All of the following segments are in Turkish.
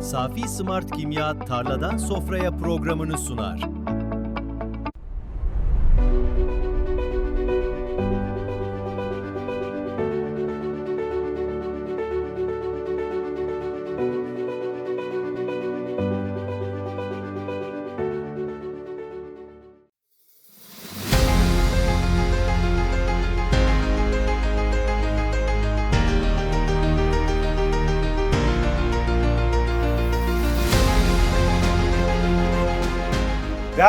Safi Smart Kimya tarladan sofraya programını sunar.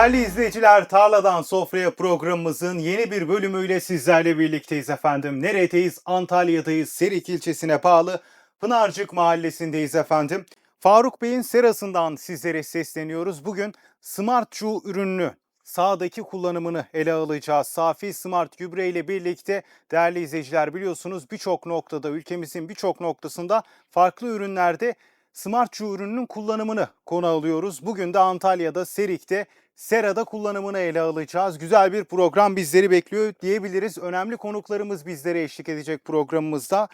Değerli izleyiciler, Tarladan Sofraya programımızın yeni bir bölümüyle sizlerle birlikteyiz efendim. Neredeyiz? Antalya'dayız. Serik ilçesine bağlı Pınarcık mahallesindeyiz efendim. Faruk Bey'in serasından sizlere sesleniyoruz. Bugün Smart Chu ürününü sağdaki kullanımını ele alacağız. Safi Smart gübre ile birlikte değerli izleyiciler biliyorsunuz birçok noktada ülkemizin birçok noktasında farklı ürünlerde Smart Chu ürününün kullanımını konu alıyoruz. Bugün de Antalya'da Serik'te Sera'da kullanımını ele alacağız. Güzel bir program bizleri bekliyor diyebiliriz. Önemli konuklarımız bizlere eşlik edecek programımızda.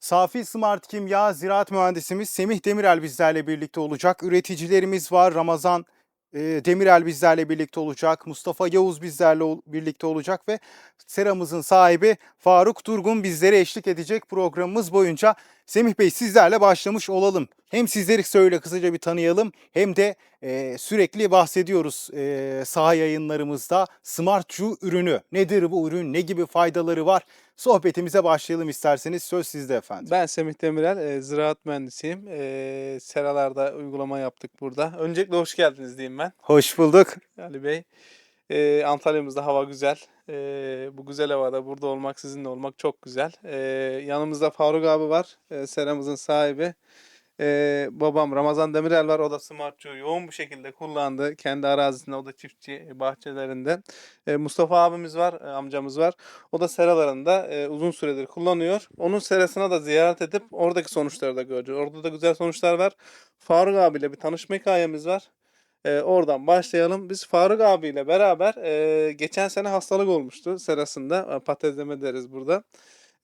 Safi Smart Kimya Ziraat Mühendisimiz Semih Demirel bizlerle birlikte olacak. Üreticilerimiz var. Ramazan e, Demirel bizlerle birlikte olacak. Mustafa Yavuz bizlerle birlikte olacak ve seramızın sahibi Faruk Durgun bizlere eşlik edecek programımız boyunca. Semih Bey sizlerle başlamış olalım. Hem sizleri söyle kısaca bir tanıyalım hem de e, sürekli bahsediyoruz e, saha yayınlarımızda Smart Chu ürünü. Nedir bu ürün? Ne gibi faydaları var? Sohbetimize başlayalım isterseniz. Söz sizde efendim. Ben Semih Demirel, e, ziraat mühendisiyim. E, seralarda uygulama yaptık burada. Öncelikle hoş geldiniz diyeyim ben Hoş bulduk. Ali Bey. E, Antalya'mızda hava güzel. E, bu güzel havada burada olmak, sizinle olmak çok güzel. E, yanımızda Faruk abi var, e, seramızın sahibi. E, babam Ramazan Demirel var. O da Smartçı yoğun bir şekilde kullandı. Kendi arazisinde, o da çiftçi bahçelerinde. E, Mustafa abimiz var, amcamız var. O da seralarında e, uzun süredir kullanıyor. Onun serasına da ziyaret edip oradaki sonuçları da göreceğiz. Orada da güzel sonuçlar var. Faruk abiyle bir tanışma hikayemiz var. E, oradan başlayalım. Biz Faruk abiyle beraber e, geçen sene hastalık olmuştu serasında. E, Patatezleme deriz burada.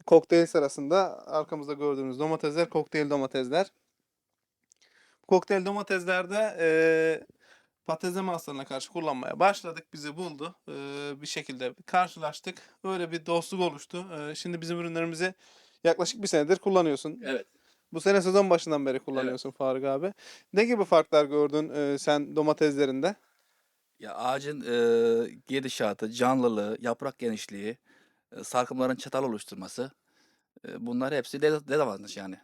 Kokteyl serasında arkamızda gördüğünüz domatesler kokteyl domatesler. Kokteyl domateslerde e, patatezleme hastalığına karşı kullanmaya başladık. Bizi buldu. E, bir şekilde karşılaştık. Öyle bir dostluk oluştu. E, şimdi bizim ürünlerimizi yaklaşık bir senedir kullanıyorsun. Evet. Bu sene sezon başından beri kullanıyorsun Faruk abi. Ne gibi farklar gördün e, sen domateslerinde? Ya ağacın e, gidişatı, canlılığı, yaprak genişliği, e, sarkımların çatal oluşturması e, bunlar hepsi de- dezavantaj yani.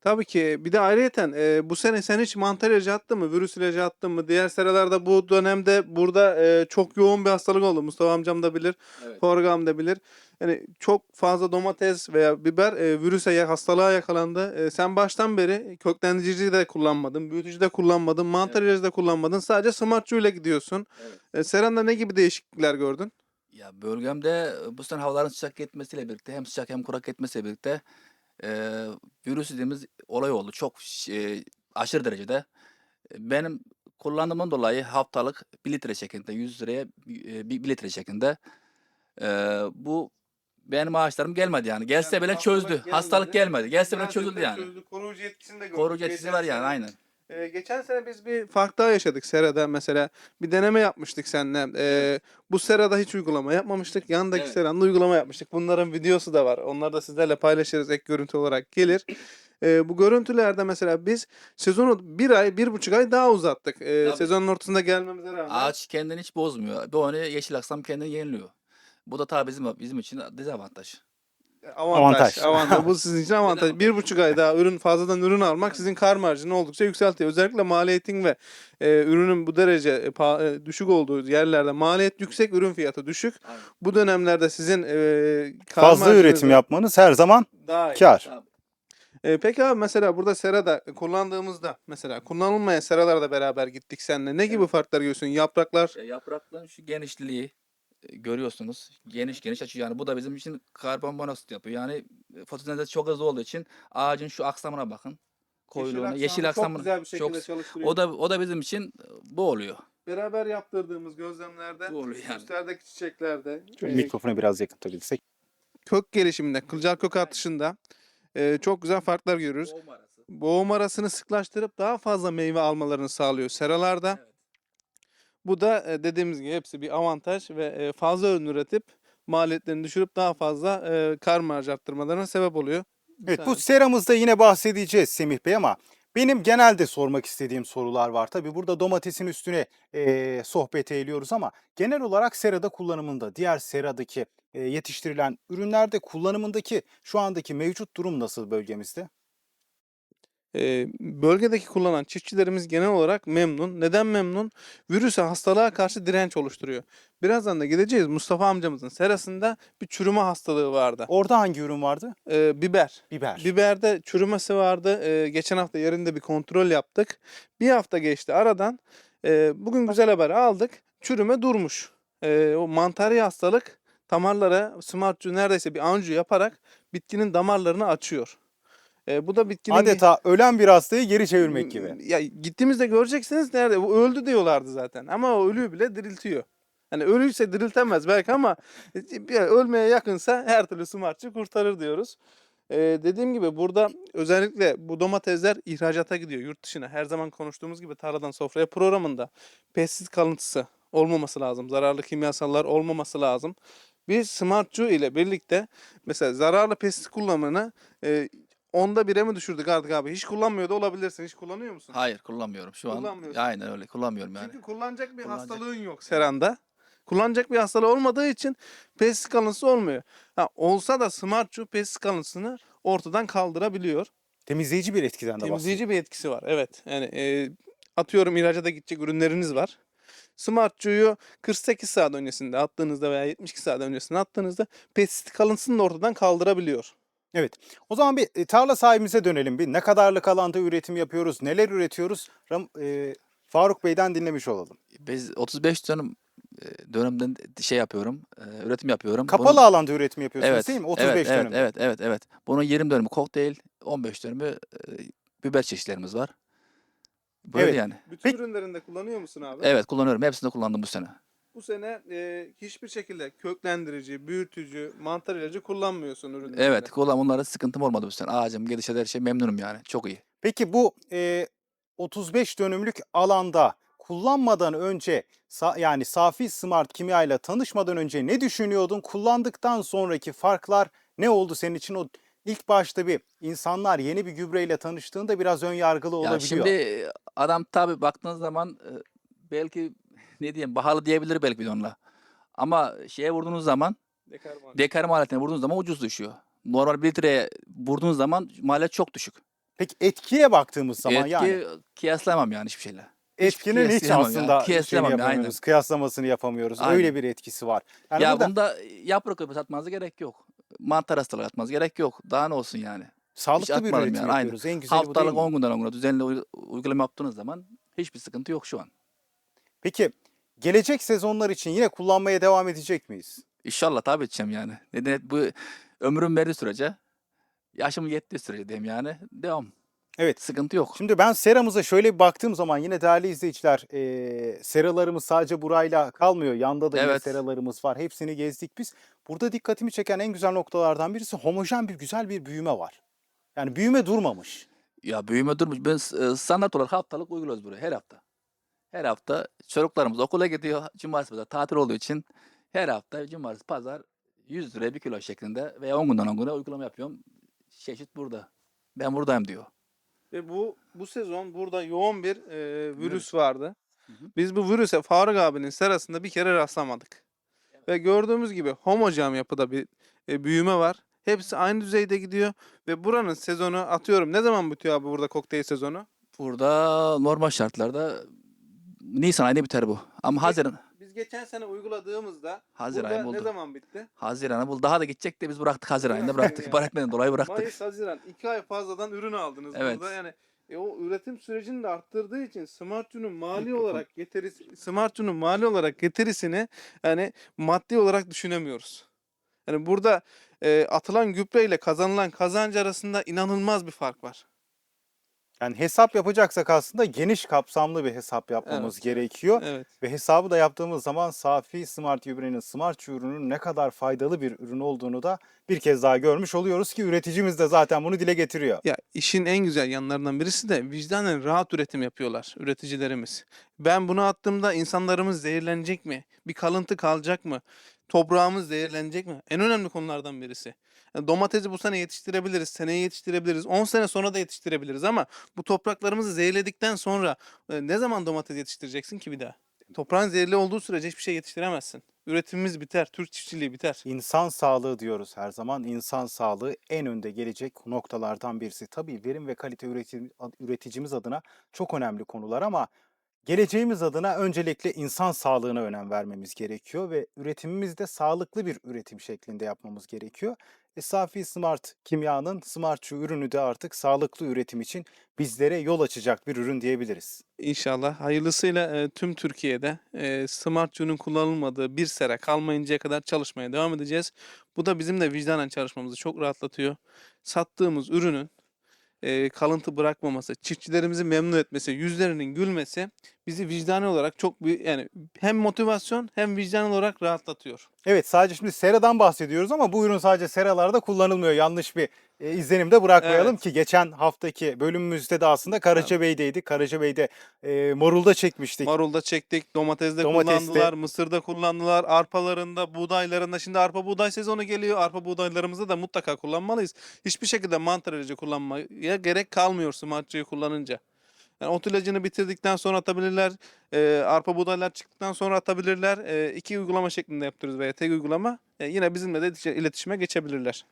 Tabii ki. Bir de ayrıyeten e, bu sene sen hiç mantar ilacı attın mı? Virüs ilacı attın mı? Diğer seralarda bu dönemde burada e, çok yoğun bir hastalık oldu. Mustafa amcam da bilir. Evet. Forgam da bilir. Yani çok fazla domates veya biber e, virüse ya- hastalığa yakalandı. E, sen baştan beri köklendirici de kullanmadın, büyütücü de kullanmadın, mantar ilacı da kullanmadın. Sadece Smartçı ile gidiyorsun. Evet. E, seranda ne gibi değişiklikler gördün? Ya bölgemde bu sene havaların sıcak gitmesiyle birlikte hem sıcak hem kurak gitmesiyle birlikte e, virüs dediğimiz olay oldu. Çok e, aşırı derecede. Benim kullandığımdan dolayı haftalık 1 litre şeklinde 100 liraya 1 litre şeklinde e, bu benim ağaçlarım gelmedi yani. Gelse bile çözdü. Hastalık gelmedi. Gelse bile çözüldü yani. Koruyucu etkisini de gördük. Koruyucu etkisi Geçen var yani sene- aynen. Ee, geçen sene biz bir fark daha yaşadık serada mesela. Bir deneme yapmıştık seninle. Ee, bu serada hiç uygulama yapmamıştık. Yandaki Evet. seranda uygulama yapmıştık. Bunların videosu da var. Onları da sizlerle paylaşırız. Ek görüntü olarak gelir. Ee, bu görüntülerde mesela biz sezonu bir ay, bir buçuk ay daha uzattık. Ee, Tabii. sezonun ortasında gelmemize rağmen. Ağaç kendini hiç bozmuyor. Bir onu yeşil aksam kendini yeniliyor. Bu da tabii bizim bizim için dezavantaj. Avantaj. Avantaj. Avantaj. Bu sizin için avantaj. Bir buçuk ay daha ürün fazladan ürün almak sizin kar marjını oldukça yükseltiyor. Özellikle maliyetin ve e, ürünün bu derece e, pa- e, düşük olduğu yerlerde maliyet yüksek, ürün fiyatı düşük. Aynen. Bu dönemlerde sizin e, kar Fazla üretim da yapmanız her zaman daha iyi. kar. E, peki abi mesela burada serada kullandığımızda mesela kullanılmayan seralarda beraber gittik seninle. Ne gibi farklar görüyorsun? Yapraklar Ya yaprakların şu genişliği görüyorsunuz. Geniş geniş açıyor. Yani bu da bizim için karbon monoksit yapıyor. Yani e, fotosentez çok hızlı olduğu için ağacın şu aksamına bakın. Koyuluğuna, yeşil, aksamını çok güzel bir şekilde çok çalıştırıyor. o da o da bizim için e, bu oluyor. beraber yaptırdığımız gözlemlerde Bu oluyor yani. üstlerdeki çiçeklerde Şöyle e, mikrofona biraz yakın tutabilirsek. kök gelişiminde, kılcal kök artışında e, çok güzel farklar görüyoruz. boğum arasını sıklaştırıp daha fazla meyve almalarını sağlıyor seralarda. Evet. Bu da e, dediğimiz gibi hepsi bir avantaj ve e, fazla ürün üretip maliyetlerini düşürüp daha fazla e, kar marjı arttırmalarına sebep oluyor. Evet bu seramızda yine bahsedeceğiz Semih Bey ama benim genelde sormak istediğim sorular var. Tabii burada domatesin üstüne eee sohbet eğiliyoruz ama genel olarak serada kullanımında diğer seradaki eee, yetiştirilen ürünlerde kullanımındaki şu andaki mevcut durum nasıl bölgemizde? E, bölgedeki kullanan çiftçilerimiz genel olarak memnun. Neden memnun? Virüse hastalığa karşı direnç oluşturuyor. Birazdan da gideceğiz. Mustafa amcamızın serasında bir çürüme hastalığı vardı. Orada hangi ürün vardı? E, biber. Biber. Biberde çürümesi vardı. Ee, geçen hafta yerinde bir kontrol yaptık. Bir hafta geçti aradan. Ee, bugün güzel haber aldık. Çürüme durmuş. Ee, o mantari hastalık damarlara smartcu neredeyse bir anju yaparak bitkinin damarlarını açıyor. Ee, bu da bitkinin Adeta ölen bir hastayı geri çevirmek gibi. ya gittiğimizde göreceksiniz nerede bu öldü diyorlardı zaten ama o ölüyü bile diriltiyor. Hani ölüyse diriltemez belki ama bir ölmeye yakınsa her türlü smartçı kurtarır diyoruz. Ee, dediğim gibi burada özellikle bu domatesler ihracata gidiyor yurt dışına. Her zaman konuştuğumuz gibi tarladan sofraya programında pestisit kalıntısı olmaması lazım. Zararlı kimyasallar olmaması lazım. Biz smartçu ile birlikte mesela zararlı pestisit kullanımını e, onda bire mi düşürdük artık abi? Hiç kullanmıyor da olabilirsin. Hiç kullanıyor musun? Hayır kullanmıyorum şu an. Kullanmıyorsun. Aynen öyle kullanmıyorum yani. Çünkü kullanacak bir Kullanacak- hastalığın yok seranda. Kullanacak bir hastalığı olmadığı için pestisit kalıntısı olmuyor. Ha, olsa da smartçu pestisit kalıntısını ortadan kaldırabiliyor. Temizleyici bir etkiden de bahsediyor. Temizleyici bir etkisi var. Evet. Yani e, atıyorum ihracata gidecek ürünleriniz var. Smartçuyu 48 saat öncesinde attığınızda veya 72 saat öncesinde attığınızda pestisit kalıntısını da ortadan kaldırabiliyor. Evet. O zaman bir e, tarla sahibimize dönelim. Bir ne kadarlık alanda üretim yapıyoruz, neler üretiyoruz? Ram- e, Faruk Bey'den dinlemiş olalım. Biz 35 dönüm e, dönemden şey yapıyorum. e, Üretim yapıyorum. Kapalı Bunun- alanda üretim yapıyorsunuz Evet, değil mi? 35 evet, dönüm. Evet, evet, evet, evet. Bunun 20 dönümü kokteyl, 15 dönümü e, biber çeşitlerimiz var. Böyle Evet. yani. Bütün Peki- ürünlerinde kullanıyor musun abi? Evet kullanıyorum. Hepsini kullandım bu sene. Bu sene e, hiçbir şekilde köklendirici, büyütücü, mantar ilacı kullanmıyorsun ürünlerinde. Evet kullan bunlara sıkıntım olmadı bu sene. Ağacım, gelişe her şey memnunum yani. Çok iyi. Peki bu e, 35 dönümlük alanda kullanmadan önce sa- yani Safi Smart Kimya ile tanışmadan önce ne düşünüyordun? Kullandıktan sonraki farklar ne oldu senin için? O ilk başta bir insanlar yeni bir gübreyle tanıştığında biraz ön yargılı Ya olabiliyor. şimdi e, adam tabi baktığınız zaman e, belki ne diyeyim pahalı diyebilir belki bir de onunla. Ama şeye vurduğunuz zaman dekar maliyetine vurduğunuz zaman ucuz düşüyor. Normal bir litreye vurduğunuz zaman maliyet çok düşük. Peki etkiye baktığımız zaman Etki yani kıyaslayamam yani hiçbir şeyle. etkinin hiç yani, aslında şeyini kıyaslayamam yani, yapamıyoruz. Kıyaslamasını yapamıyoruz. Aynen. Öyle bir etkisi var. Yani ya burada bunda yaprak öpü satmanıza gerek yok. Mantar hastalığı atmanız gerek yok. Daha ne olsun yani. sağlıklı bir atmadım üretim yani, aynen. yapıyoruz. En güzeli bu değil Haftalık mi? 10 günden 10 güne düzenli uy- uygulama yaptığınız zaman hiçbir sıkıntı yok şu an. Peki gelecek sezonlar için yine kullanmaya devam edecek miyiz? İnşallah tabi edeceğim yani. Neden bu ömrüm verdiği sürece yaşım yettiği sürece diyeyim yani devam. Evet. Sıkıntı yok. Şimdi ben seramıza şöyle bir baktığım zaman yine değerli izleyiciler eee, seralarımız sadece burayla kalmıyor. Yanda da yine Evet. seralarımız var. Hepsini gezdik biz. Burada dikkatimi çeken en güzel noktalardan birisi homojen bir güzel bir büyüme var. Yani büyüme durmamış. Ya büyüme durmuş. Ben e, standart olarak haftalık uyguluyoruz buraya her hafta. Her hafta çocuklarımız okula gidiyor. Cumartesi pazar tatil olduğu için her hafta cumartesi pazar 100 liraya bir kilo şeklinde veya 10 günden 10 güne uygulama yapıyorum. Çeşit burada. Ben buradayım diyor. Ve bu bu sezon burada yoğun bir e, virüs vardı. Hı hı. Biz bu virüse Faruk abinin serasında bir kere rastlamadık. Ve gördüğümüz gibi homojen yapıda bir e, büyüme var. Hepsi aynı düzeyde gidiyor ve buranın sezonu atıyorum ne zaman bitiyor abi burada kokteyl sezonu? Burada normal şartlarda Nisan ayında biter bu. Ama Haziran Biz geçen sene uyguladığımızda Haziran burada ayı ne buldu. zaman bitti? Haziran'a bul. Daha da gidecek de biz bıraktık Haziran ayında bıraktık. etmeden dolayı bıraktık. Mayıs, Haziran 2 ay fazladan ürün aldınız Evet. burada. Yani e, o üretim sürecini de arttırdığı için Smart'cunun mali olarak getirisi Smart'cunun mali olarak getirisini yani maddi olarak düşünemiyoruz. Yani burada e, atılan gübre ile kazanılan kazancı arasında inanılmaz bir fark var. Yani hesap yapacaksak aslında geniş kapsamlı bir hesap yapmamız Evet. gerekiyor. Evet. Ve hesabı da yaptığımız zaman safi smart gübrenin smart ürünün ne kadar faydalı bir ürün olduğunu da bir kez daha görmüş oluyoruz ki üreticimiz de zaten bunu dile getiriyor. Ya işin en güzel yanlarından birisi de vicdanen rahat üretim yapıyorlar üreticilerimiz. Ben bunu attığımda insanlarımız zehirlenecek mi? Bir kalıntı kalacak mı? Toprağımız zehirlenecek mi? En önemli konulardan birisi. Yani domatesi bu sene yetiştirebiliriz, seneye yetiştirebiliriz, 10 sene sonra da yetiştirebiliriz ama bu topraklarımızı zehirledikten sonra e, ne zaman domates yetiştireceksin ki bir daha? Toprağın zehirli olduğu sürece hiçbir şey yetiştiremezsin. Üretimimiz biter, Türk çiftçiliği biter. İnsan sağlığı diyoruz her zaman. İnsan sağlığı en önde gelecek noktalardan birisi. Tabii verim ve kalite üreti- üreticimiz adına çok önemli konular ama geleceğimiz adına öncelikle insan sağlığına önem vermemiz gerekiyor ve üretimimizi de sağlıklı bir üretim şeklinde yapmamız gerekiyor. E, Safi Smart Kimya'nın Smartçı ürünü de artık sağlıklı üretim için bizlere yol açacak bir ürün diyebiliriz. İnşallah hayırlısıyla e, tüm Türkiye'de e, Smart June'un kullanılmadığı bir sera kalmayıncaya kadar çalışmaya devam edeceğiz. Bu da bizim de vicdanen çalışmamızı çok rahatlatıyor. Sattığımız ürünün e, kalıntı bırakmaması, çiftçilerimizi memnun etmesi, yüzlerinin gülmesi bizi vicdani olarak çok bir yani hem motivasyon hem vicdan olarak rahatlatıyor. Evet sadece şimdi seradan bahsediyoruz ama bu ürün sadece seralarda kullanılmıyor. Yanlış bir e, izlenim de bırakmayalım Evet. ki geçen haftaki bölümümüzde de aslında Karacabey'deydik. Karacabey'de e, marulda çekmiştik. Marulda çektik, domatesde Domateste. kullandılar, mısırda kullandılar, arpalarında, buğdaylarında. Şimdi arpa buğday sezonu geliyor. Arpa buğdaylarımızda da mutlaka kullanmalıyız. Hiçbir şekilde mantar ilacı kullanmaya gerek kalmıyor smartçıyı kullanınca. Yani ot ilacını bitirdikten sonra atabilirler. Ee, arpa buğdaylar çıktıktan sonra atabilirler. Ee, iki uygulama şeklinde yaptırıyoruz veya tek uygulama. Ee, yine bizimle de iletişime geçebilirler.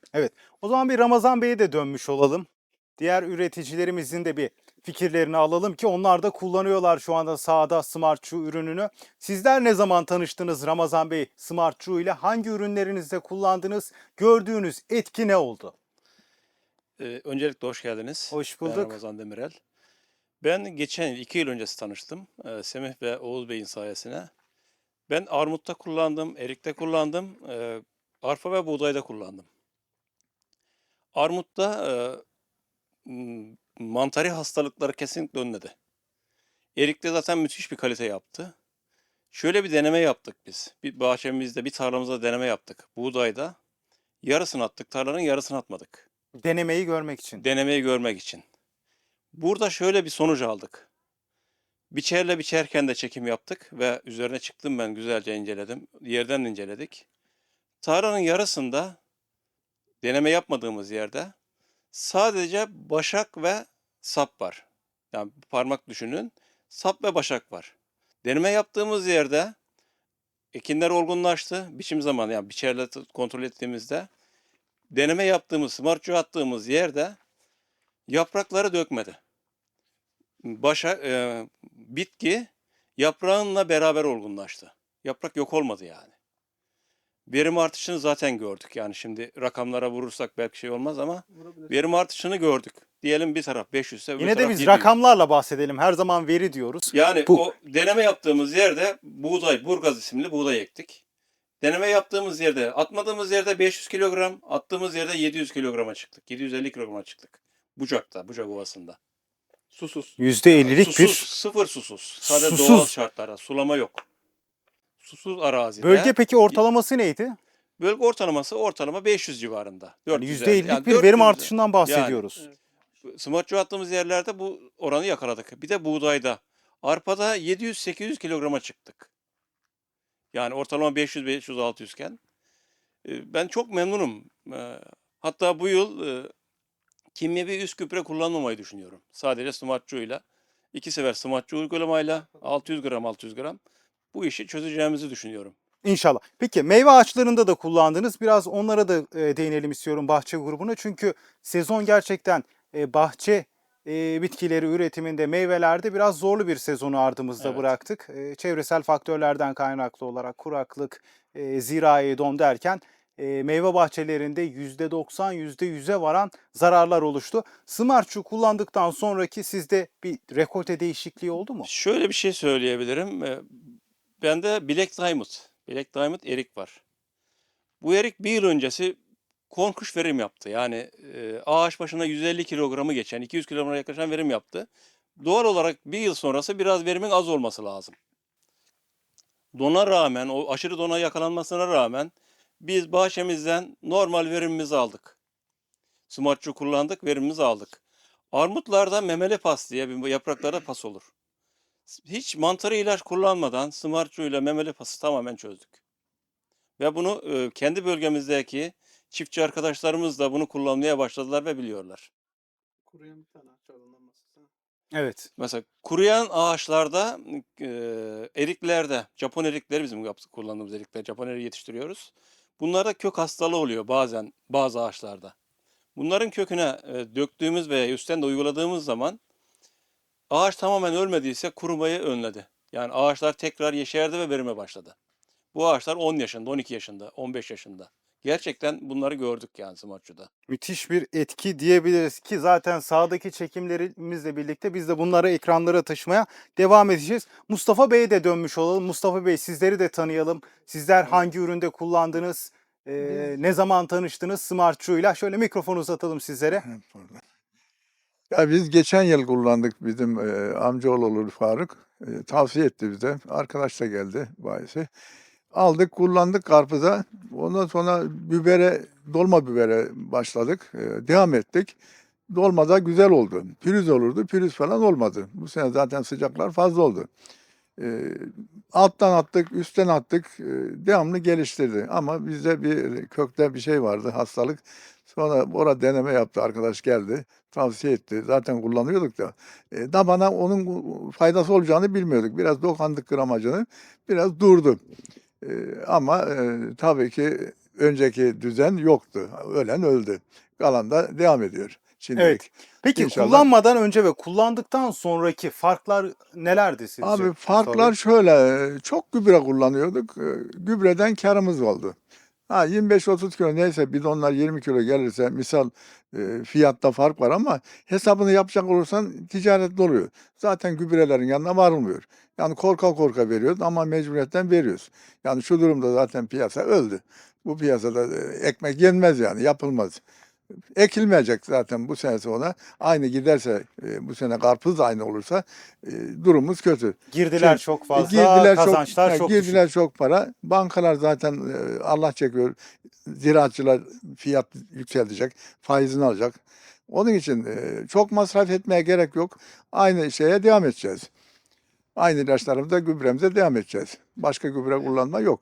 O zaman bir Ramazan Bey'e de dönmüş olalım. Diğer üreticilerimizin de bir fikirlerini alalım ki onlar da kullanıyorlar şu anda sahada Smart Chew ürününü. Sizler ne zaman tanıştınız Ramazan Bey Smart Chew ile? Hangi ürünlerinizde kullandınız? Gördüğünüz etki ne oldu? Ee, öncelikle hoş geldiniz. Hoş Ben bulduk. Ramazan Demirel. Ben geçen iki yıl öncesi tanıştım. Ee, Semih ve Oğuz Bey'in sayesine. Ben armutta kullandım, erikte kullandım, e, arpa ve buğdayda kullandım. Armutta e, mantari hastalıkları kesinlikle önledi. Erikte zaten müthiş bir kalite yaptı. Şöyle bir deneme yaptık biz. Bir bahçemizde, bir tarlamızda deneme yaptık. Buğdayda yarısını attık, tarlanın yarısını atmadık Denemeyi görmek için. denemeyi görmek için. Burada şöyle bir sonuç aldık. Biçerle biçerken de çekim yaptık ve üzerine çıktım ben güzelce inceledim. Yerden de inceledik. Tarlanın yarısında deneme yapmadığımız yerde sadece başak ve sap var. Yani parmak düşünün. Sap ve başak var. Deneme yaptığımız yerde ekinler olgunlaştı. Biçim zamanı yani biçerle kontrol ettiğimizde deneme yaptığımız, smartçı attığımız yerde yaprakları dökmedi. Başa, e, bitki yaprağınla beraber olgunlaştı. Yaprak yok olmadı yani. Verim artışını zaten gördük. Yani şimdi rakamlara vurursak belki şey olmaz ama verim artışını gördük. Diyelim bir taraf 500 ise Yine de biz 700. rakamlarla bahsedelim. Her zaman veri diyoruz. Yani Bu- o deneme yaptığımız yerde buğday, burgaz isimli buğday ektik. Deneme yaptığımız yerde, atmadığımız yerde 500 kilogram, attığımız yerde 700 kilograma çıktık. 750 kilograma çıktık. Bucak'ta, Bucak Ovası'nda. Susuz. %50'lik susuz, bir sıfır susuz. Sadece Susuz. doğal şartlara, sulama yok. Susuz arazide. bölge peki ortalaması neydi? Bölge ortalaması ortalama 500 civarında. Yani 400 %50'lik yani bir verim 400 artışından bahsediyoruz. Smartçı attığımız yerlerde bu oranı yakaladık. Bir de buğdayda. Arpada 700-800 kilograma çıktık. Yani ortalama 500-500-600 iken. E, Ben çok memnunum. E, Hatta bu yıl e, kimyevi üst gübre kullanmamayı düşünüyorum. Sadece Smartçı iki sefer Smartçı uygulamayla 600 gram 600 gram bu işi çözeceğimizi düşünüyorum. İnşallah. Peki meyve ağaçlarında da kullandınız. Biraz onlara da e, değinelim istiyorum bahçe grubuna. Çünkü sezon gerçekten e, bahçe e, bitkileri üretiminde meyvelerde biraz zorlu bir sezonu ardımızda Evet. bıraktık. E, çevresel faktörlerden kaynaklı olarak kuraklık, e, zirai don derken meyve bahçelerinde %90, %100'e varan zararlar oluştu. Smartçu kullandıktan sonraki sizde bir rekolte değişikliği oldu mu? Şöyle bir şey söyleyebilirim. Bende Black Diamond, Black Diamond erik var. Bu erik bir yıl öncesi korkunç verim yaptı. Yani ağaç başına 150 kilogramı geçen, 200 kilograma yaklaşan verim yaptı. Doğal olarak bir yıl sonrası biraz verimin az olması lazım. Dona rağmen, o aşırı dona yakalanmasına rağmen biz bahçemizden normal verimimizi aldık. Smartçı kullandık, verimimizi aldık. Armutlarda memeli pas diye bir yapraklarda pas olur. Hiç mantarı ilaç kullanmadan Smartçı ile memeli pası tamamen çözdük. Ve bunu e, kendi bölgemizdeki çiftçi arkadaşlarımız da bunu kullanmaya başladılar ve biliyorlar. Kuruyan bir tane ağaç. Evet. Mesela kuruyan ağaçlarda, e, eriklerde, Japon erikleri bizim yaptık, kullandığımız erikler, Japon eriği yetiştiriyoruz. Bunlarda kök hastalığı oluyor bazen bazı ağaçlarda. Bunların köküne e, döktüğümüz veya üstten de uyguladığımız zaman ağaç tamamen ölmediyse kurumayı önledi. Yani ağaçlar tekrar yeşerdi ve verime başladı. Bu ağaçlar 10 yaşında, 12 yaşında, 15 yaşında. Gerçekten bunları gördük yani Smartçı'da. müthiş bir etki diyebiliriz ki zaten sahadaki çekimlerimizle birlikte biz de bunları ekranlara taşımaya devam edeceğiz. Mustafa Bey'e de dönmüş olalım. Mustafa Bey sizleri de tanıyalım. Sizler hangi üründe kullandınız? Ee, ne zaman tanıştınız Smartçu'yla? Şöyle mikrofonu uzatalım sizlere. Ya biz geçen yıl kullandık bizim e, amcaoğlu olur Faruk. E, tavsiye etti bize. Arkadaş da geldi bayisi. Aldık kullandık karpuza. Ondan sonra bibere, dolma bibere başladık. E, devam ettik. Dolma da güzel oldu. Pürüz olurdu. Pürüz falan olmadı. Bu sene zaten sıcaklar fazla oldu. E, alttan attık, üstten attık. E, devamlı geliştirdi. Ama bizde bir kökte bir şey vardı, hastalık. Sonra orada deneme yaptı arkadaş geldi. Tavsiye etti. Zaten kullanıyorduk da. E, da bana onun faydası olacağını bilmiyorduk. Biraz dokandık gramajını. Biraz durdu. E, ama e, tabii ki önceki düzen yoktu. Ölen öldü. Kalan da devam ediyor. Şimdilik. Evet. Peki İnşallah. kullanmadan önce ve kullandıktan sonraki farklar nelerdi sizce? Abi farklar Bey? şöyle, çok gübre kullanıyorduk. Gübreden karımız oldu. Ha 25-30 kilo neyse bidonlar 20 kilo gelirse misal fiyatta fark var ama hesabını yapacak olursan ticaretli oluyor. Zaten gübrelerin yanına varılmıyor. Yani korka korka veriyoruz ama mecburiyetten veriyoruz. Yani şu durumda zaten piyasa öldü. Bu piyasada ekmek yenmez yani yapılmaz. Ekilmeyecek zaten bu sene sonra. Aynı giderse e, bu sene karpuz da aynı olursa e, durumumuz kötü. Girdiler Şimdi, çok E, fazla, girdiler kazançlar çok, çok, ha, düşük. girdiler çok para. Bankalar zaten e, Allah çekiyor. Ziraatçılar fiyat yükseltecek, faizini alacak. Onun için e, çok masraf etmeye gerek yok. Aynı şeye devam edeceğiz. Aynı ilaçlarımıza, gübremize devam edeceğiz. Başka gübre kullanma yok.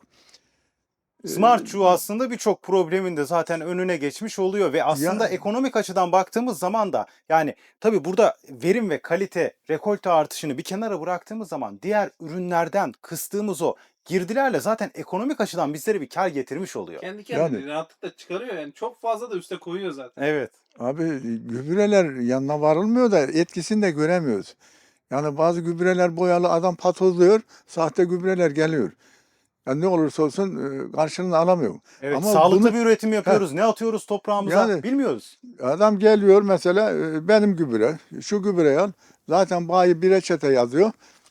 E, Smart Çuğ aslında birçok problemin de zaten önüne geçmiş oluyor ve aslında Ya- ekonomik açıdan baktığımız zaman da yani tabii burada verim ve kalite, rekolte artışını bir kenara bıraktığımız zaman diğer ürünlerden kıstığımız o girdilerle zaten ekonomik açıdan bizlere bir kar getirmiş oluyor. Kendi kendine Yani. rahatlıkla çıkarıyor yani. Çok fazla da üste koyuyor zaten. Evet. Abi gübreler yanına varılmıyor da etkisini de göremiyoruz. Yani bazı gübreler boyalı adam patozluyor, sahte gübreler geliyor. Yani ne olursa olsun e, karşılığını alamıyor. Evet. Ama Sağlıklı bunu- bir üretim yapıyoruz. Ne atıyoruz toprağımıza Yani- bilmiyoruz. Adam geliyor mesela e, benim gübre, şu gübreyi al. Zaten bayi bir reçete yazıyor.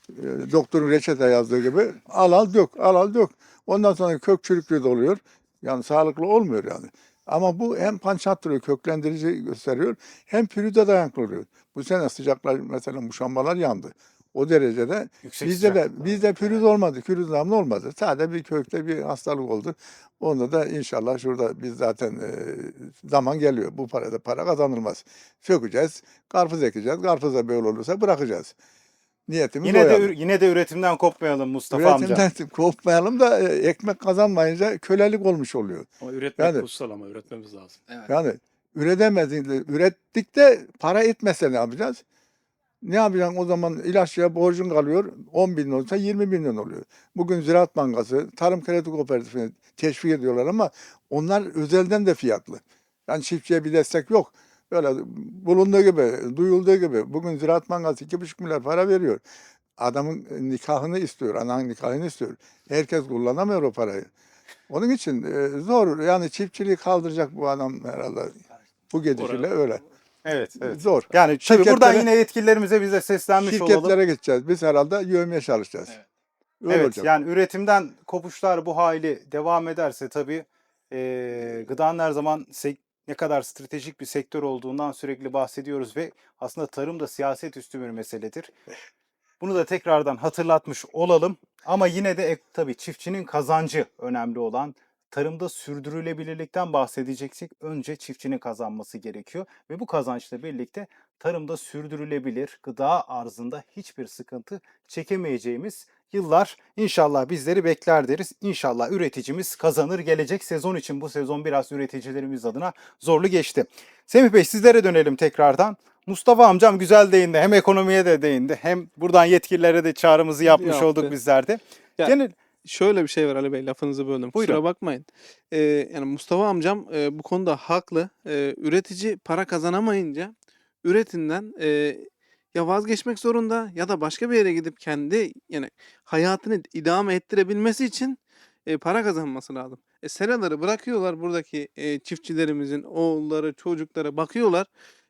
E, Doktorun reçete yazdığı gibi al al dök, al al dök. Ondan sonra kök çürüklüğü de oluyor. Yani sağlıklı olmuyor yani. Ama bu hem pançattırıyor, köklendirici gösteriyor, hem pürüde dayanıklı oluyor. Bu sene sıcaklar mesela muşambalar yandı. O derecede Yüksek bizde de bizde pürüz olmadı, pürüz damla olmadı. Sadece bir kökte bir hastalık oldu. Onda da inşallah şurada biz zaten e, zaman geliyor. Bu parada para kazanılmaz. Sökeceğiz, karpuz ekeceğiz. Karpuz da böyle olursa bırakacağız. Niyetimiz Yine o de yani. yine de üretimden kopmayalım Mustafa amca. Üretimden kopmayalım da e, ekmek kazanmayınca kölelik olmuş oluyor. Ama üretmek Yani- kutsal ama üretmemiz lazım. Evet. Yani üretemediğinde, ürettik de para etmezse ne yapacağız? Ne yapacaksın o zaman ilaççıya borcun kalıyor 10 bin olsa 20 milyon oluyor. Bugün Ziraat Bankası, Tarım Kredi Kooperatifini teşvik ediyorlar ama onlar özelden de fiyatlı. Yani çiftçiye bir destek yok. Böyle bulunduğu gibi, duyulduğu gibi bugün Ziraat Bankası 2,5 milyar para veriyor. Adamın nikahını istiyor, ananın nikahını istiyor. Herkes kullanamıyor o parayı. Onun için e, zor. Yani çiftçiliği kaldıracak bu adam herhalde. Bu gidişle öyle. Evet, evet. Zor. Yani tabii buradan Şirketlere- yine yetkililerimize biz de seslenmiş olalım. Şirketlere gideceğiz. Biz herhalde yövmeye çalışacağız. Evet. Öyle Evet olacak. yani üretimden kopuşlar bu hali devam ederse tabii Ee, gıdanın her zaman sek- ne kadar stratejik bir sektör olduğundan sürekli bahsediyoruz ve aslında tarım da siyaset üstü bir meseledir. Bunu da tekrardan hatırlatmış olalım. Ama yine de e, tabii çiftçinin kazancı önemli olan. Tarımda sürdürülebilirlikten bahsedeceksek önce çiftçinin kazanması gerekiyor ve bu kazançla birlikte tarımda sürdürülebilir gıda arzında hiçbir sıkıntı çekemeyeceğimiz yıllar inşallah bizleri bekler deriz. İnşallah üreticimiz kazanır. Gelecek sezon için bu sezon biraz üreticilerimiz adına zorlu geçti. Semih Bey sizlere dönelim tekrardan. Mustafa amcam güzel değindi. Hem ekonomiye de değindi. Hem buradan yetkililere de çağrımızı yapmış Yaptı. olduk bizler de. Ya- Genel Şöyle bir şey var Ali Bey lafınızı böldüm. Buyurun. Kusura bakmayın. Ee, yani Mustafa amcam e, bu konuda haklı. Ee, üretici para kazanamayınca üretinden e, ya vazgeçmek zorunda ya da başka bir yere gidip kendi yani hayatını idame ettirebilmesi için e, para kazanması lazım. E, seraları bırakıyorlar buradaki e, çiftçilerimizin oğulları, çocukları bakıyorlar.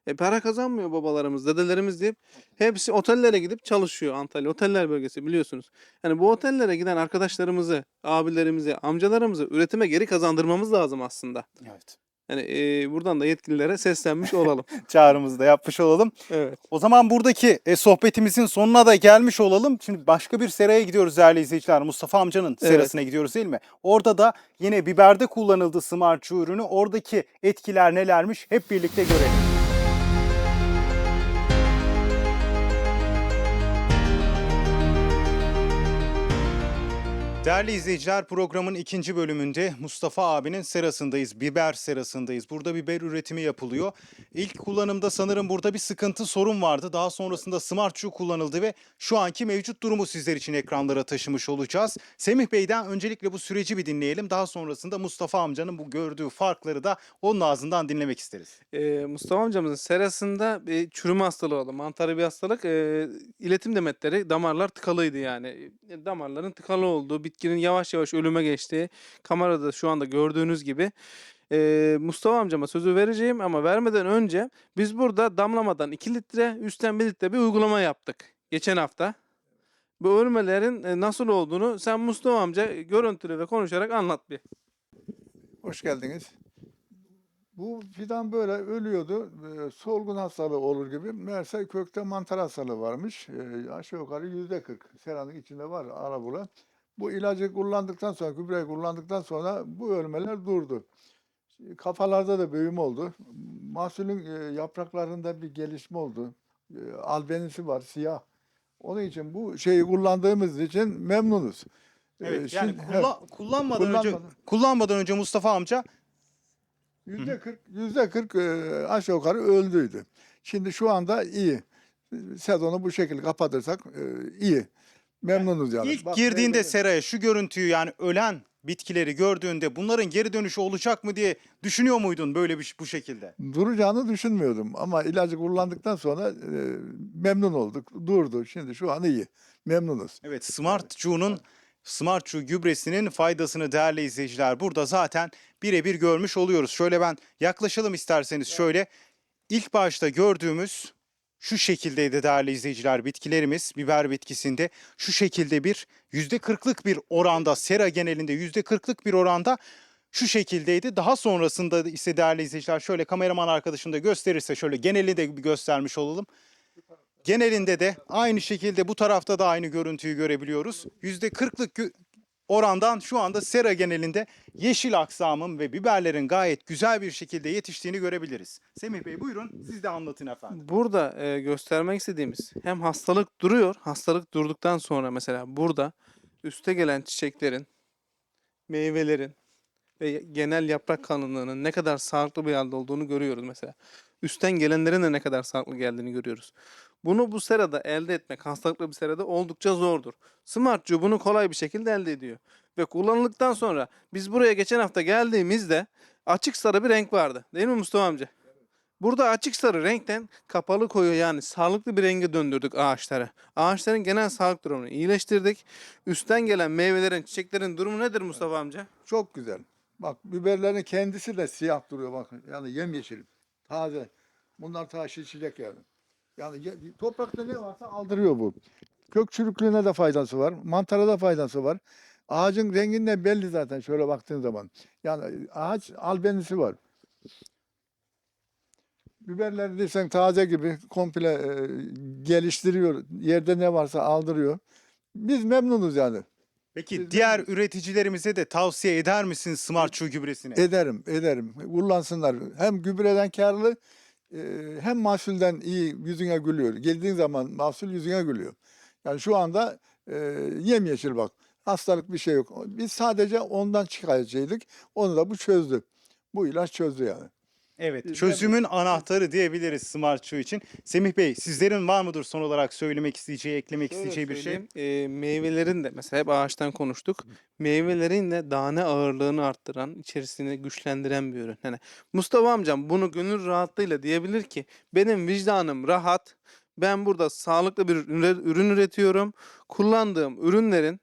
E, para kazanmıyor babalarımız, dedelerimiz deyip hepsi otellere gidip çalışıyor Antalya. Oteller bölgesi biliyorsunuz. Yani bu otellere giden arkadaşlarımızı, abilerimizi, amcalarımızı üretime geri kazandırmamız lazım aslında. evet. Yani e, buradan da yetkililere seslenmiş olalım. çağrımızı da yapmış olalım. evet. O zaman buradaki e, sohbetimizin sonuna da gelmiş olalım. Şimdi başka bir seraya gidiyoruz değerli izleyiciler. Mustafa amcanın Evet. serasına gidiyoruz değil mi? Orada da yine biberde kullanıldı Smartçı ürünü. Oradaki etkiler nelermiş hep birlikte görelim. Değerli izleyiciler programın ikinci bölümünde Mustafa abinin serasındayız. Biber serasındayız. Burada biber üretimi yapılıyor. İlk kullanımda sanırım burada bir sıkıntı sorun vardı. Daha sonrasında Smart Chew kullanıldı ve şu anki mevcut durumu sizler için ekranlara taşımış olacağız. Semih Bey'den öncelikle bu süreci bir dinleyelim. Daha sonrasında Mustafa amcanın bu gördüğü farkları da onun ağzından dinlemek isteriz. E, Mustafa amcamızın serasında bir çürüme hastalığı oldu. Mantarı bir hastalık. E, iletim demetleri, damarlar tıkalıydı yani. Damarların tıkalı olduğu, bitkinin yavaş yavaş ölüme geçtiği, kamerada şu anda gördüğünüz gibi. E, Mustafa amcama sözü vereceğim ama vermeden önce biz burada damlamadan 2 litre, üstten 1 litre bir uygulama yaptık. Geçen hafta. Bu ölmelerin e, nasıl olduğunu sen Mustafa amca görüntülü ve konuşarak anlat bir. Hoş geldiniz. Bu fidan böyle ölüyordu. e, Solgun hastalığı olur gibi. Meğerse kökte mantar hastalığı varmış. E, Aşağı yukarı yüzde kırk. Seranın içinde var arabula. Bu ilacı kullandıktan sonra, gübreyi kullandıktan sonra bu ölmeler durdu. Kafalarda da büyüme oldu. Mahsulün e, yapraklarında bir gelişme oldu. E, Albenisi var, siyah. Onun için bu şeyi kullandığımız için memnunuz. E, Evet yani şimdi- kulla- kullanmadan önce Kullanmadan. kullanmadan önce Mustafa amca Yüzde kırk, yüzde kırk aşağı yukarı öldüydü. Şimdi şu anda iyi. Sezonu bu şekilde kapatırsak iyi. Memnunuz yani. İlk Bak, girdiğinde meyveleri- seraya şu görüntüyü yani ölen bitkileri gördüğünde bunların geri dönüşü olacak mı diye düşünüyor muydun böyle bir bu şekilde? duracağını düşünmüyordum ama ilacı kullandıktan sonra e, memnun olduk. Durdu. Şimdi şu an iyi. Memnunuz. Evet Smart Chew'nun Smart Chew gübresinin faydasını değerli izleyiciler burada zaten birebir görmüş oluyoruz. Şöyle ben yaklaşalım isterseniz şöyle. İlk başta gördüğümüz şu şekildeydi değerli izleyiciler bitkilerimiz biber bitkisinde şu şekilde bir yüzde kırklık bir oranda sera genelinde yüzde kırklık bir oranda şu şekildeydi. Daha sonrasında ise değerli izleyiciler şöyle kameraman arkadaşım da gösterirse şöyle geneli de göstermiş olalım. Genelinde de aynı şekilde bu tarafta da aynı görüntüyü görebiliyoruz. Yüzde kırklık gö- orandan şu anda sera genelinde yeşil aksamın ve biberlerin gayet güzel bir şekilde yetiştiğini görebiliriz. Semih Bey buyurun siz de anlatın efendim. Burada e, göstermek istediğimiz hem hastalık duruyor, hastalık durduktan sonra mesela burada üste gelen çiçeklerin, meyvelerin ve genel yaprak kalınlığının ne kadar sağlıklı bir halde olduğunu görüyoruz mesela. Üstten gelenlerin de ne kadar sağlıklı geldiğini görüyoruz. Bunu bu serada elde etmek hastalıklı bir serada oldukça zordur. Smartcu bunu kolay bir şekilde elde ediyor. Ve kullanıldıktan sonra biz buraya geçen hafta geldiğimizde açık sarı bir renk vardı. Değil mi Mustafa amca? Burada açık sarı renkten kapalı koyu yani sağlıklı bir renge döndürdük ağaçları. Ağaçların genel sağlık durumunu iyileştirdik. Üstten gelen meyvelerin, çiçeklerin durumu nedir Mustafa amca? Çok güzel. Bak biberlerin kendisi de siyah duruyor bakın. Yani yemyeşil. Taze. Bunlar ta çiçek yani. Yani toprakta ne varsa aldırıyor bu. Kök çürüklüğüne de faydası var. Mantara da faydası var. Ağacın renginden belli zaten şöyle baktığın zaman. Yani ağaç albenisi var. Biberleri desen taze gibi komple e, geliştiriyor. Yerde ne varsa aldırıyor. Biz memnunuz yani. Peki Biz diğer memnunuz. üreticilerimize de tavsiye eder misin Smart Chew gübresini? Ederim, ederim. Kullansınlar. Hem gübreden karlı hem mahsulden iyi yüzüne gülüyor. Geldiğin zaman mahsul yüzüne gülüyor. Yani şu anda e, yemyeşil bak. Hastalık bir şey yok. Biz sadece ondan şikayetçiydik. Onu da bu çözdü. Bu ilaç çözdü yani. Evet, çözümün anahtarı diyebiliriz Smart Chew için. Semih Bey, sizlerin var mıdır son olarak söylemek isteyeceği, eklemek Şöyle isteyeceği bir şey? söyleyeyim, e, meyvelerin de mesela hep ağaçtan konuştuk. Meyvelerin de tane ağırlığını arttıran, içerisini güçlendiren bir ürün. Yani Mustafa amcam bunu gönül rahatlığıyla diyebilir ki benim vicdanım rahat. Ben burada sağlıklı bir üre- ürün üretiyorum. Kullandığım ürünlerin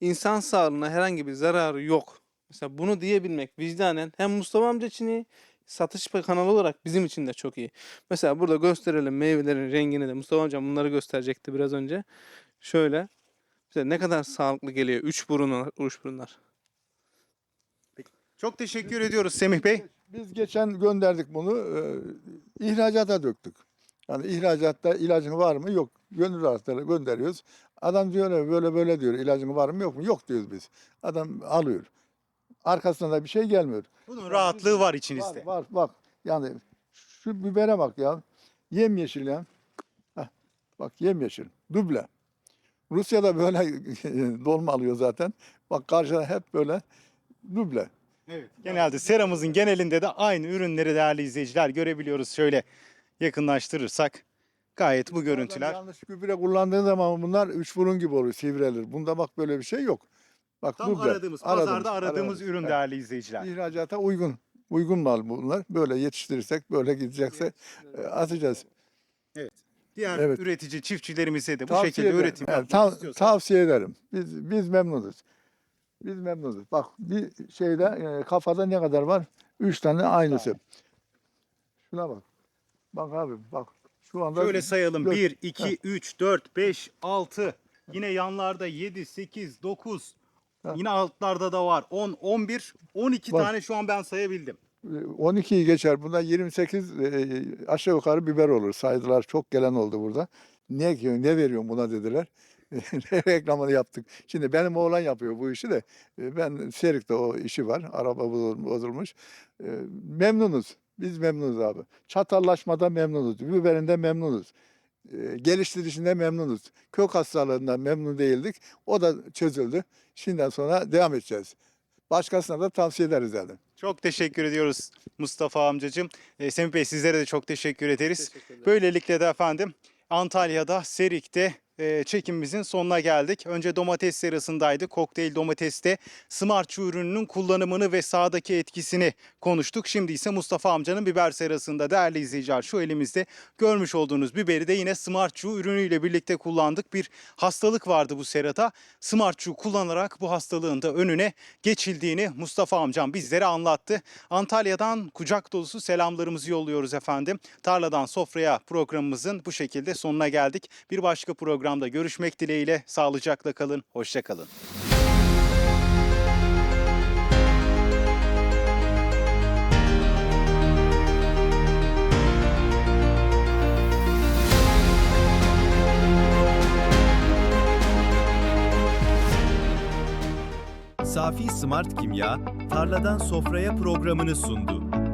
insan sağlığına herhangi bir zararı yok. Mesela bunu diyebilmek vicdanen hem Mustafa amca için iyi, satış kanalı olarak bizim için de çok iyi. Mesela burada gösterelim meyvelerin rengini de. Mustafa amcam bunları gösterecekti biraz önce. Şöyle. Mesela ne kadar sağlıklı geliyor. Üç burunlar, uç burunlar. Çok teşekkür ediyoruz Semih Bey. Biz geçen gönderdik bunu. E, ihracata döktük. Yani ihracatta ilacın var mı? Yok. Gönül rahatlarıyla gönderiyoruz. Adam diyor "E, böyle böyle diyor. İlacın var mı yok mu? Yok diyoruz biz. Adam alıyor. Arkasından da bir şey gelmiyor. Bunun rahatlığı var içinizde. Var, var bak. Yani şu bibere bak ya. Yemyeşil ya. Heh, bak yemyeşil. Duble. Rusya'da böyle dolma alıyor zaten. Bak karşıda hep böyle duble. Evet. Genelde seramızın genelinde de aynı ürünleri değerli izleyiciler görebiliyoruz. Şöyle yakınlaştırırsak gayet bu görüntüler. Yanlış gübre kullandığın zaman bunlar üç burun gibi oluyor, sivrilir. Bunda bak böyle bir şey yok. Bak Tam duble. aradığımız, pazarda aradığımız ürün Evet. değerli izleyiciler. İhracata uygun. Uygun mal bunlar. Böyle yetiştirirsek, böyle gidecekse e, atacağız. Diğer Evet. üretici çiftçilerimize de bu Tavsiye şekilde ederim. üretim Evet, yapmak tav- istiyorsak- tavsiye ederim. Biz biz memnunuz. Biz memnunuz. Bak bir şeyde e, kafada ne kadar var? Üç tane aynısı. Şuna bak. Bak abi bak. Şu anda Şöyle sayalım. Dört. 1, 2, 3, 4, 5, 6. Yine yanlarda 7, 8, 9. Ha. Yine altlarda da var. 10, 11, 12 Var. tane şu an ben sayabildim. 12'yi geçer. Bunda 28 e, aşağı yukarı biber olur. Saydılar. Çok gelen oldu burada. Ne ne veriyorsun buna dediler. Reklamını yaptık. Şimdi benim oğlan yapıyor bu işi de. E, Ben Serik'te o işi var. Araba bozul- bozulmuş. E, Memnunuz. Biz memnunuz abi. Çatallaşmada memnunuz. Biberinde memnunuz. E, Geliştirişinde memnunuz. Kök hastalığından memnun değildik. O da çözüldü. Şimdiden sonra devam edeceğiz. Başkasına da tavsiye ederiz yani. Çok teşekkür ediyoruz Mustafa amcacığım. Ee, Semih Bey sizlere de çok teşekkür ederiz. Böylelikle de efendim Antalya'da Serik'te e, çekimimizin sonuna geldik. Önce domates serasındaydı. Kokteyl domateste Smart Chew ürününün kullanımını ve sahadaki etkisini konuştuk. Şimdi ise Mustafa amcanın biber serasında değerli izleyiciler şu elimizde görmüş olduğunuz biberi de yine Smart Chew ürünüyle birlikte kullandık. Bir hastalık vardı bu serada. Smart Chew kullanarak bu hastalığın da önüne geçildiğini Mustafa amcam bizlere anlattı. Antalya'dan kucak dolusu selamlarımızı yolluyoruz efendim. Tarladan Sofraya programımızın bu şekilde sonuna geldik. Bir başka programda görüşmek dileğiyle sağlıcakla kalın, hoşça kalın. Safi Smart Kimya tarladan sofraya programını sundu.